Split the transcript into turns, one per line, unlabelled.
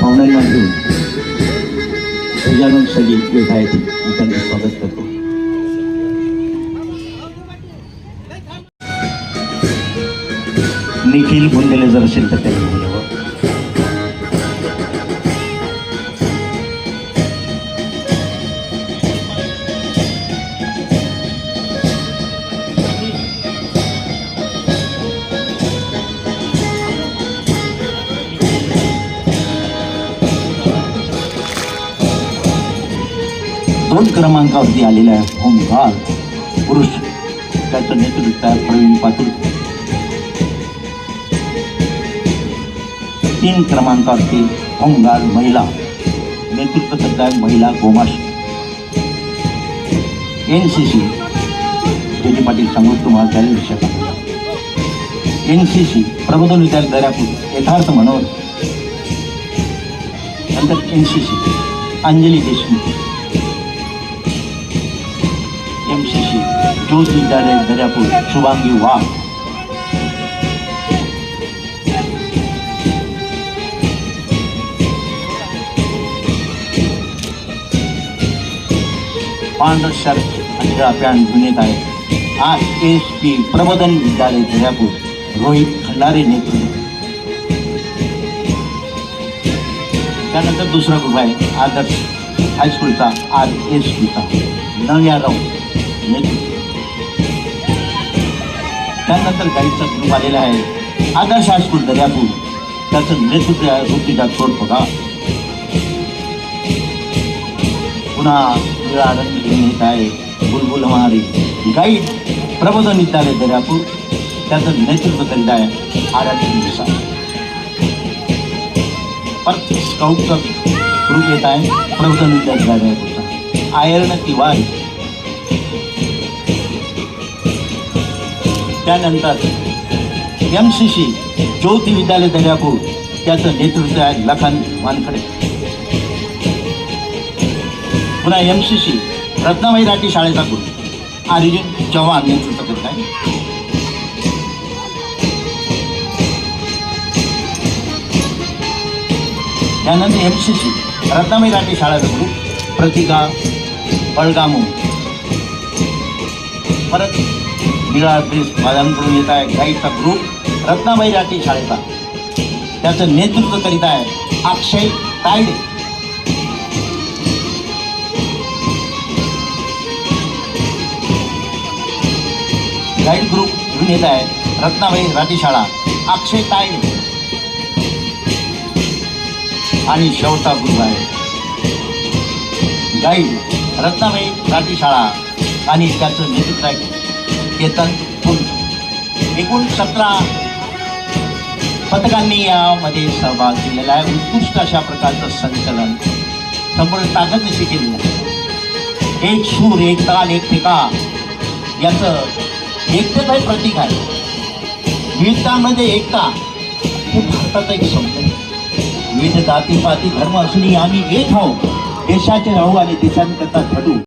पाहुण्यांना घेऊन गजानन सगळी येत आहेत मी त्यांचं स्वागत करतो. निखिल बुंदेले जर असेल तर त्यांनी दोन क्रमांकावरती आलेला आहे. होमगार्ड पुरुष. त्याचं नेतृत्व आहे प्रवीण पाटील. तीन क्रमांकावरती होमगार्ड महिला. नेतृत्व करत आहे महिला गोमाश. N C C. जे पाटील सांगू तुम्हाला त्याला विषयात एन सी सी. प्रबोधन विद्यालय दर्यापूर. यथार्थ मनोहर नंतर N C C. Anjali Deshmukh. Jyot Vidyalaya Daryapur Shubhangi Wagh अंधळा R S P Prabodhan Vidyalaya Daryapur Rohit Khandare नेतृत्व त्यानंतर दुसरा ग्रुप आहे, आदर्श हायस्कूलचा आर एस पीचा नव्या राव नेतृत्व. त्यानंतर गाईडचा ग्रुप आलेला आहे आदर्श हायस्कूल दर्यापूर. त्याचं नेतृत्व आहे ऋतिका छोडपगा पुन्हा निळा रंग घेऊन येत आहे. बुलबुल हमारी गाईड प्रबोधन विद्यालय दर्यापूर. त्याचं नेतृत्व करीत आहे आराधी दिवसा. परत स्काउटचा ग्रुप येत आहे. प्रबोधन विद्यालय दर्यापूरचा. आयर्न तिवारी त्यानंतर एम सी सी ज्योती विद्यालय दर्यापूर त्याचं नेतृत्व आहे लखन वानखडे. पुन्हा M C C Ratnabai Rathi शाळेचा गुरु. अर्जुन चव्हाण नेतृत्व करत आहे. त्यानंतर M C C Ratnabai Rathi शाळेचा गुरु प्रतिका बळगामू. परत निळा ड्रेस माझ्याकडून येत आहे गाईडचा ग्रुप रत्नाबाई राठी शाळेचा. त्याचं नेतृत्व करीत आहे अक्षय तायडे. गाईड ग्रुप घेऊन येत आहे रत्नाबाई राठी शाळा अक्षय तायडे. आणि शेवटा ग्रुप आहे. गाईड रत्नाबाई राठी शाळा आणि त्याचं नेतृत्व आहे. येतात. एकूण सतरा पथकांनी यामध्ये सहभाग केलेला आहे. उत्कृष्ट अशा प्रकारचं संचलन संपूर्ण ताकदनिशी केलेलं आहे. एक सूर एक ताल एक ठिका याचं एकतेचं हे प्रतीक आहे. विविधतामध्ये एकता हे भारताचा एक सौंदर्य विविध जाती पाती धर्म असूनही आम्ही एक आहोत. देशाचे राहू आणि देशांकरता घडू.